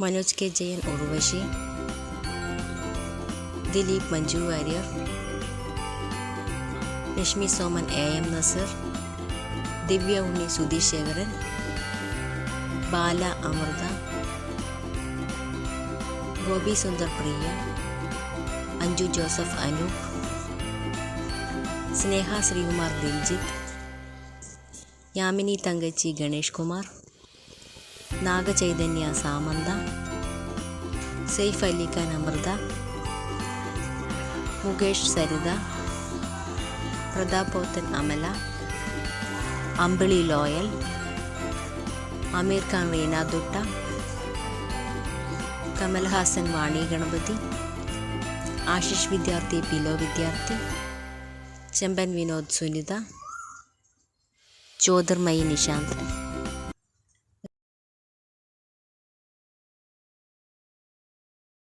Manoj K Jayan Urvashi Dileep Manju Warrier Reshmi Soman A M Nazar Divya Unni Sudheesh Sekharan Bala Amritha Gopi Sundar Priya Anju Joseph Anoop Sneha Sreekumar Diljith Yamini Thankachi Ganesh Kumar Naga Chaitanya Samantha. Saif Ali Khan Amrita. Mukesh Saritha. Prathap Pothen Amala. അമ്പിളി ലോയൽ. അമീർ ഖാൻ റീനാദുട്ട കമൽഹാസൻ വാണി ഗണപതി ആശിഷ് വിദ്യാർത്ഥി പിലോ വിദ്യാർത്ഥി. ചെമ്പൻ വിനോദ് സുനിത. ജ്യോതിർമയി നിശാന്ത്.